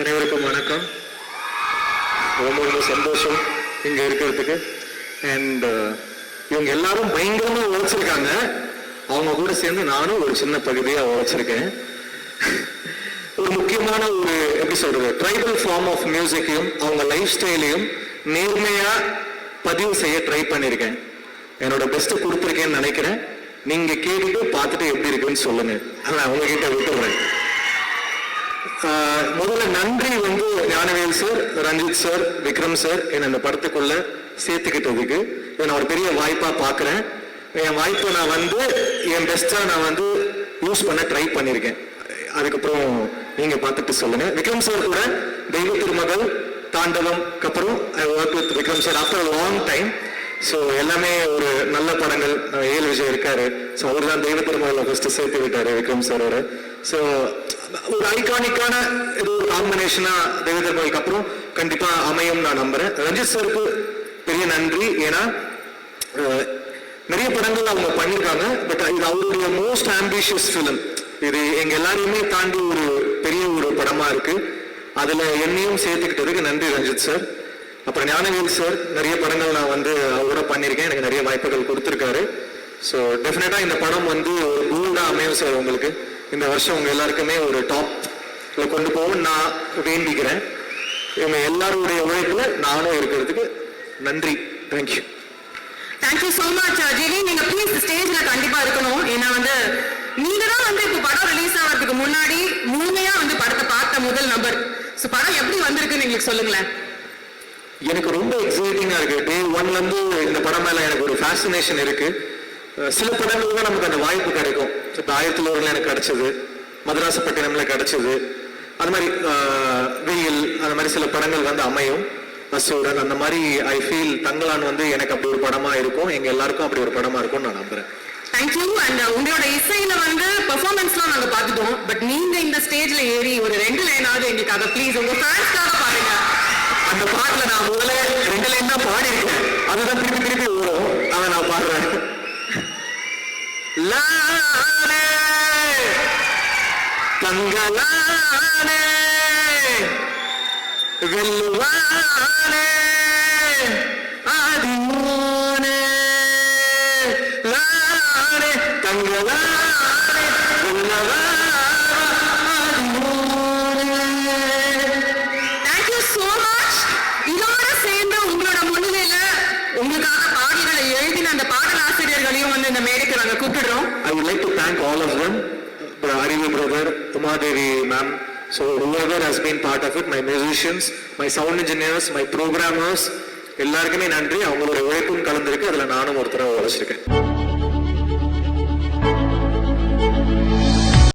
அனைவருக்கும் வணக்கம். ரொம்ப ரொம்ப சந்தோஷம் இங்க இருக்கிறதுக்கு. அண்ட் uh, இவங்க எல்லாரும் பயங்கரமா உழைச்சிருக்காங்க. அவங்க கூட சேர்ந்து நானும் ஒரு சின்ன பகுதியா உழைச்சிருக்கேன். ஒரு முக்கியமான ஒரு எப்படி சொல்றது ட்ரைபல் ஃபார்ம் ஆஃப் மியூசிக்கையும் அவங்க லைஃப் ஸ்டைலையும் நேர்மையா பதிவு செய்ய ட்ரை பண்ணியிருக்கேன் என்னோட பெஸ்ட்டை கொடுத்துருக்கேன்னு நினைக்கிறேன். நீங்க கேட்டுட்டு பார்த்துட்டு எப்படி இருக்குன்னு சொல்லுங்க. அதான் உங்ககிட்ட விட்டுறேன். முதல்ல நன்றி வந்து Gnanavel sir Ranjith sir Vikram sir என்னை இந்த படத்துக்குள்ள சேர்த்துக்கிட்டதுக்கு இதை நான் ஒரு பெரிய வாய்ப்பா பார்க்குறேன் என் வாய்ப்பை நான் வந்து என் பெஸ்டா நான் வந்து யூஸ் பண்ண ட்ரை பண்ணியிருக்கேன் அதுக்கப்புறம் நீங்க பார்த்துட்டு சொல்லுங்க. விக்ரம் சார் கூட தெய்வ திருமகள் தாண்டவம் அப்புறம் I work with Vikram sir after long time so எல்லாமே ஒரு நல்ல படங்கள். ஏழு விஜய் இருக்காரு. ஸோ அவர் தான் தெய்வ திருமகளை ஃபஸ்ட்டு சேர்த்து விட்டாரு விக்ரம் சாரோட. ஸோ ஒரு ஐகானிக்கான ஒரு காம்பினேஷனா தெய்வ திருமகளுக்கு அப்புறம் கண்டிப்பா அமையும் நான் நம்புறேன். ரஞ்சித் சாருக்கு பெரிய நன்றி. ஏன்னா நிறைய படங்கள் அவங்க பண்ணியிருக்காங்க பட் இது அவருடைய மோஸ்ட் ஆம்பிஷியஸ் ஃபிலிம் இது எங்க எல்லாரையுமே தாண்டி ஒரு பெரிய ஒரு படமா இருக்கு. அதுல என்னையும் சேர்த்துக்கிட்டதுக்கு நன்றி ரஞ்சித் சார் அப்புறம் ஞானவேல் சார் நிறைய படங்கள் நான் வந்து அவரோட பண்ணியிருக்கேன். எனக்கு நிறைய வாய்ப்புகள் கொடுத்துருக்காரு. ஸோ டெஃபினட்டா இந்த படம் வந்து ஒரு பூண்டா அமையும் சார் உங்களுக்கு. இந்த வருஷம் உங்க எல்லாருக்குமே ஒரு டாப்ல கொண்டு போகும் நான் வேண்டிக்கிறேன். இவங்க எல்லாருடைய உழைப்புல நானும் இருக்கிறதுக்கு நன்றி. Thank you thank you so much Jenny நீங்க ப்ளீஸ் ஸ்டேஜ்ல கண்டிப்பா இருக்கணும். ஏன்னா வந்து நீங்க தான் வந்து இப்போ படம் ரிலீஸ் ஆகிறதுக்கு முன்னாடி முழுமையா வந்து படத்தை பார்த்த முதல் நபர். ஸோ படம் எப்படி வந்திருக்குன்னு எங்களுக்கு சொல்லுங்களேன். எனக்கு ரொம்ப எக்ஸைட்டிங்கா இருக்கு. டே ஒன்ல இருந்து இந்த படம் மேல எனக்கு ஒரு ஃபேசினேஷன் இருக்கு. அஹ் சில படங்கள் தான் நமக்கு அந்த வாய்ப்பு கிடைக்கும். இப்போ ஆயிரத்தி எனக்கு கிடைச்சது மதராசப்பட்டினம்ல கிடைச்சது. அது மாதிரி வெயில் அந்த மாதிரி சில படங்கள் வந்து அமையும். அசூரன் அந்த மாதிரி ஐ ஃபீல் தங்கலான் வந்து எனக்கு அப்படி ஒரு படமா இருக்கும். எங்க எல்லாருக்கும் அப்படி ஒரு படமா இருக்கும்னு நான் நம்புறேன். தேங்க்யூ அண்ட் உங்களோட இசையில வந்து பெர்ஃபார்மன்ஸ்லாம் நாங்க பார்த்துட்டோம். பட் நீங்க இந்த ஸ்டேஜ்ல ஏறி ஒரு ரெண்டு லைனாவது எங்களுக்காக ப்ளீஸ் உங்க ஃபேன்ஸ்க்காக பாருங்க. அந்த பாட்டுல நான் முதல்ல ரெண்டு லைன் தான் பாடியிருக்கேன். அதுதான் திருப்பி திருப்பி வரும் அதை நான் பாடுறேன். லானே தங்கலானே வெல்லுவானே ஆதிமோனே. லானே தங்கலானே வெல்லவா I would like to thank all of them, the Arivi brother, Umadevi ma'am, so whoever has been part of it, my musicians, my sound engineers, my programmers, எல்லாருக்குமே நன்றி அவங்களோட உழைப்பும் கலந்திருக்கு அதுல நானும் ஒருத்தர உழைச்சிருக்கேன்